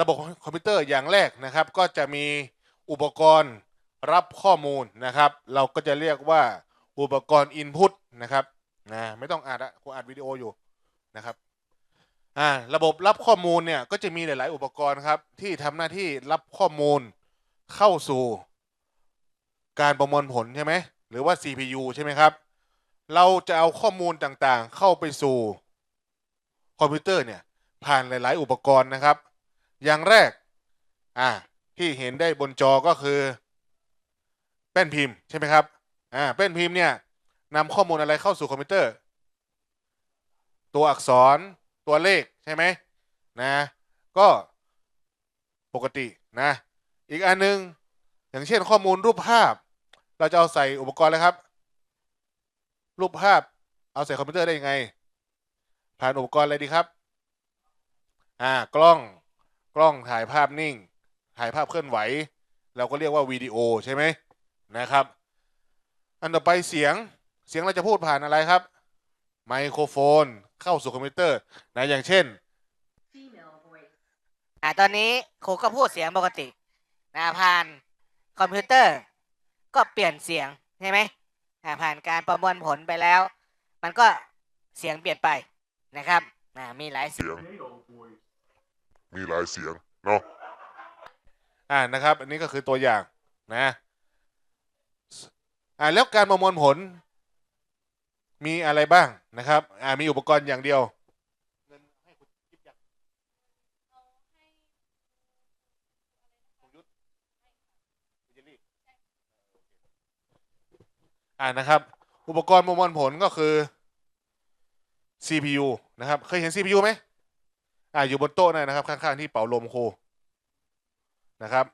ระบบคอมพิวเตอร์อย่างแรกนะครับ ก็จะมีอุปกรณ์รับข้อมูลนะครับ เราก็จะเรียกว่าอุปกรณ์ Input นะครับนะไม่ต้องอัดอะกูอัดวิดีโออยู่นะครับอ่าระบบรับข้อมูลเนี่ยก็จะมีหลาย ๆ อุปกรณ์ครับที่ทำหน้าที่รับข้อมูลเข้าสู่ การประมวลผลใช่ไหมหรือว่า CPU ใช่ไหมครับ เราจะเอาข้อมูลต่างๆ เข้าไปสู่คอมพิวเตอร์เนี่ยผ่านหลาย ๆ อุปกรณ์นะครับ อย่างแรกอ่าที่เห็นได้บนจอก็คือแป้นพิมพ์ใช่ไหมครับอ่าแป้นพิมพ์เนี่ยนำข้อมูลอะไรเข้าสู่คอมพิวเตอร์ ตัวอักษรตัวเลขใช่ไหมนะก็ปกตินะอีกอันหนึง อย่างเช่นข้อมูลรูปภาพ เราจะเอาใส่อุปกรณ์เลยครับ รูปภาพเอาใส่คอมพิวเตอร์ได้ยังไง ผ่านอุปกรณ์อะไรดีครับอ่ากล้อง กล้องถ่ายภาพนิ่ง ถ่ายภาพเคลื่อนไหว เราก็เรียกว่าวิดีโอใช่ไหมนะครับ อันต่อไปเสียงเสียงเราจะพูดผ่านอะไรครับ ไมโครโฟนเข้าสู่คอมพิวเตอร์นะอย่างเช่น female voice อ่าตอนนี้ครูก็พูดเสียงปกตินะผ่านคอมพิวเตอร์ ก็เปลี่ยนเสียงใช่ไหมอ่าผ่านการประมวลผลไปแล้ว มันก็เสียงเปลี่ยนไปนะครับอ่ามีหลายเสียงเสียง มีหลายเสียงเนาะอ่านะครับ อันนี้ก็คือตัวอย่างนะอ่าแล้วการประมวลผล มีอะไรบ้างนะครับอ่ามีอุปกรณ์อย่างเดียวอ่านะครับ อุปกรณ์ประมวลผลก็คือ CPU นะครับ เคยเห็น CPU ไหม อ่าอยู่บนโต๊ะนั่นะครับ ข้างๆที่เป่าลมครูนะครับ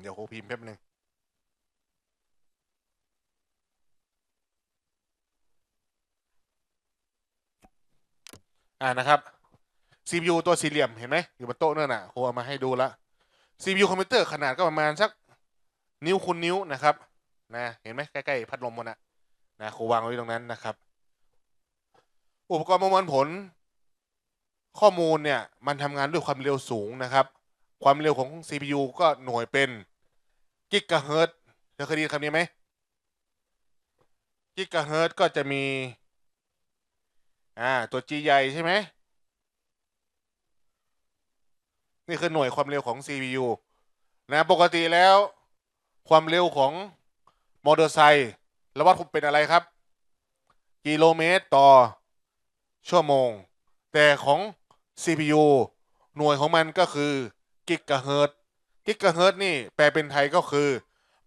เดี๋ยวครูพิมพ์แป๊บหนึ่งอ่านะครับ CPU ตัวสี่เหลี่ยมเห็นไหมอยู่บนโต๊ะนั่นน่ะครูเอามาให้ดูละ CPU คอมพิวเตอร์ขนาดก็ประมาณสักนิ้วคูณนิ้วนะครับนะเห็นไหมใกล้ๆพัดลมมันนะนะครูวางไว้ตรงนั้นนะครับ อุปกรณ์ประมวลผล ข้อมูลเนี่ยมันทำงานด้วยความเร็วสูงนะครับ ความเร็วของ CPU ก็หน่วยเป็นกิกะเฮิรตซ์เธอเคยได้ยินคำนี้ไหมกิกะเฮิรต์ก็จะมี อ่า ตัว G ใหญ่ใช่ไหม นี่คือหน่วยความเร็วของ CPU นะ ปกติแล้ว ความเร็วของมอเตอร์ไซค์เราวัดเป็นอะไรครับ กิโลเมตรต่อชั่วโมง แต่ของ CPU หน่วยของมันก็คือกิกะเฮิรตกิกะเฮิรตนี่แปลเป็นไทยก็คือ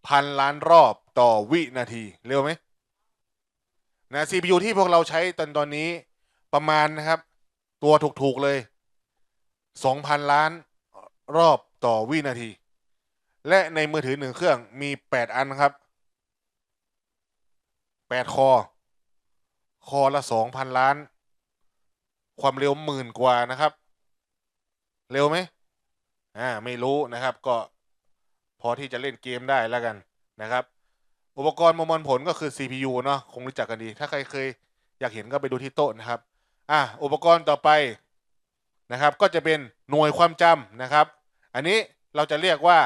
พันล้านรอบต่อวินาที เร็วไหมนะ CPU ที่พวกเราใช้ตอนตอนนี้ประมาณนะครับ ตัวถูกๆเลย 2,000 ล้านรอบต่อวินาที และในมือถือหนึ่งเครื่องมี 8 อันครับ 8 คอ คอละ 2,000 ล้าน ความเร็วหมื่นกว่านะครับ เร็วไหมอ่าไม่รู้นะครับ ก็พอที่จะเล่นเกมได้แล้วกันนะครับ อุปกรณ์ประมวลผลก็คือ CPU เนาะคงรู้จักกันดี ถ้าใครเคยอยากเห็นก็ไปดูที่โต๊ะนะครับ อะอุปกรณ์ต่อไปนะครับ ก็จะเป็นหน่วยความจำนะครับ อันนี้เราจะเรียกว่า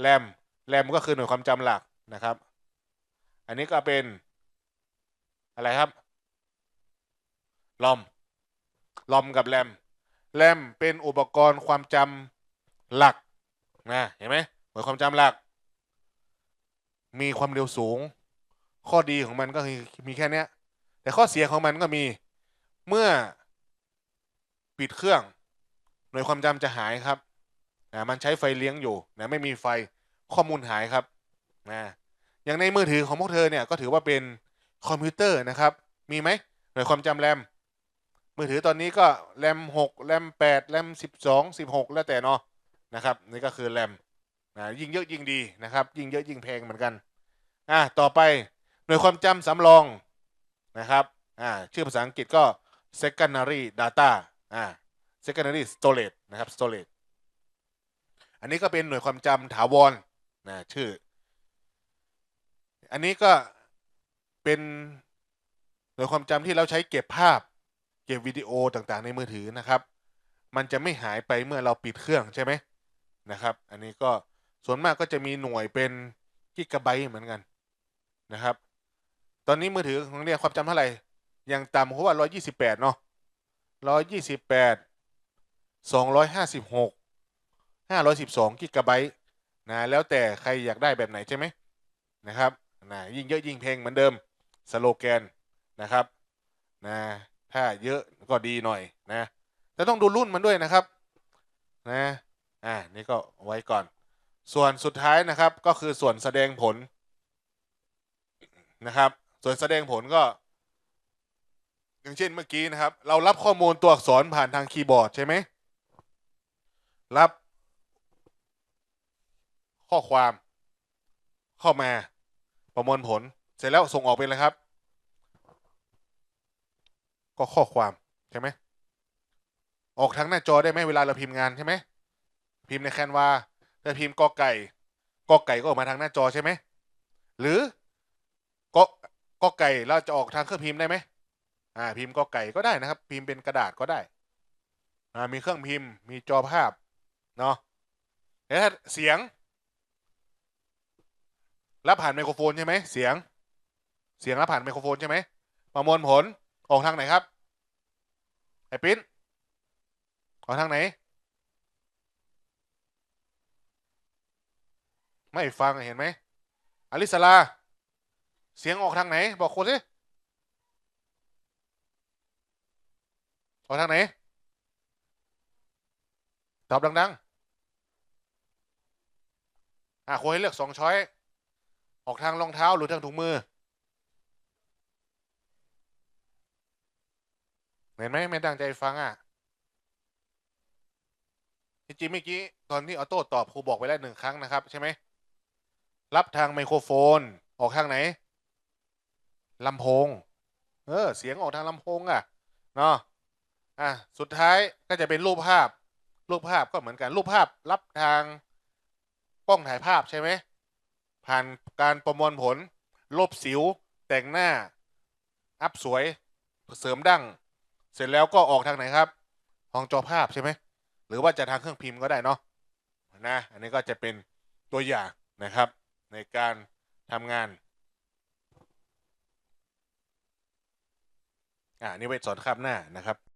แรมแรมก็คือหน่วยความจำหลักนะครับ อันนี้ก็เป็นอะไรครับลอม ลอมกับแรมแรมเป็นอุปกรณ์ความจำหลักนะเห็นไหมหน่วยความจำหลัก มีความเร็วสูง ข้อดีของมันก็คือมีแค่เนี้ยแต่ข้อเสียของมันก็มีเมื่อปิดเครื่อง หน่วยความจำจะหายครับนะมันใช้ไฟเลี้ยงอยู่นะไม่มีไฟข้อมูลหายครับนะอย่างในมือถือของพวกเธอเนี่ยก็ถือว่าเป็นคอมพิวเตอร์นะครับ มีไหมหน่วยความจำแรม มือถือตอนนี้ก็แรมหกแรมแปดแรมสิบสองสิบหกแล้วแต่เนาะนะครับนี่ก็คือแรมนะยิ่งเยอะยิ่งดีนะครับ ยิ่งเยอะยิ่งแพงเหมือนกันอะต่อไปหน่วยความจำสำรองนะครับอ่าชื่อภาษาอังกฤษก็ secondary data อ่า secondary storage นะครับ storage อันนี้ก็เป็นหน่วยความจำถาวรนะชื่อ อันนี้ก็เป็นหน่วยความจำที่เราใช้เก็บภาพ เก็บวิดีโอต่างๆ ในมือถือนะครับ มันจะไม่หายไปเมื่อเราปิดเครื่องใช่ไหมนะครับ อันนี้ก็ส่วนมากก็จะมีหน่วยเป็นกิกะไบต์เหมือนกันนะครับ ตอนนี้มือถือของเรียกความจำเท่าไหร่อย่างต่ำเพราะว่า 128 เนาะ128 256 512กิกะไบต์นะแล้วแต่ใครอยากได้แบบไหนใช่ไหมนะครับนะยิ่งเยอะยิ่งเพลงเหมือนเดิมสโลแกนนะครับนะ ถ้าเยอะก็ดีหน่อยนะแต่ต้องดูรุ่นมันด้วยนะครับนะอ่านี่ก็ไว้ก่อน ส่วนสุดท้ายนะครับก็คือส่วนแสดงผลนะครับ ส่วนแสดงผลก็ อย่างเช่นเมื่อกี้นะครับ เรารับข้อมูลตัวอักษรผ่านทางคีย์บอร์ดใช่ไหมรับ ข้อความเข้ามาประมวลผล เสร็จแล้วส่งออกเป็นอะไรครับ ก็ข้อความใช่ไหมออกทางหน้าจอได้ไหมเวลาเราพิมพ์งานใช่ไหมพิมพ์ในแคนวาถ้าพิมพ์กอไก่กอไก่ก็ออกมาทางหน้าจอใช่ไหมหรือกอกอไก่เราจะออกทางเครื่องพิมพ์ได้ไหมอ่าพิมพ์กอไก่ก็ได้นะครับ พิมพ์เป็นกระดาษก็ได้อ่ามีเครื่องพิมพ์ มีจอภาพเนาะแล้วถ้าเสียงรับผ่านไมโครโฟนใช่ไหมเสียง เสียงรับผ่านไมโครโฟนใช่ไหมประมวลผล ออกทางไหนครับ ไอ้ปิ้นออกทางไหน ไม่ฟังเห็นไหมอลิสลา เสียงออกทางไหน บอกคนสิออกทางไหน ตอบดังๆอะควรให้เลือกสองช้อย ออกทางรองเท้าหรือทางถุงมือ เห็นไหมไม่ตั้งใจฟังอะจริงๆเมื่อกี้ตอนที่ออโต้ตอบครูบอกไปแล้วหนึ่งครั้งนะครับ ใช่ไหมรับทางไมโครโฟน ออกทางไหนลำโพง เออ เสียงออกทางลำโพงอะเนาะอะสุดท้ายก็จะเป็นรูปภาพ รูปภาพก็เหมือนกันรูปภาพรับทางกล้องถ่ายภาพใช่ไหมผ่านการประมวลผล ลบสิว แต่งหน้า อัพสวย เสริมดั้ง เสร็จแล้วก็ออกทางไหนครับห้องจอภาพใช่ไหมหรือว่าจะทางเครื่องพิมพ์ก็ได้เนาะนะอันนี้ก็จะเป็นตัวอย่างนะครับ ในการทำงานอ่านี่ไว้สอนคาบหน้านะครับ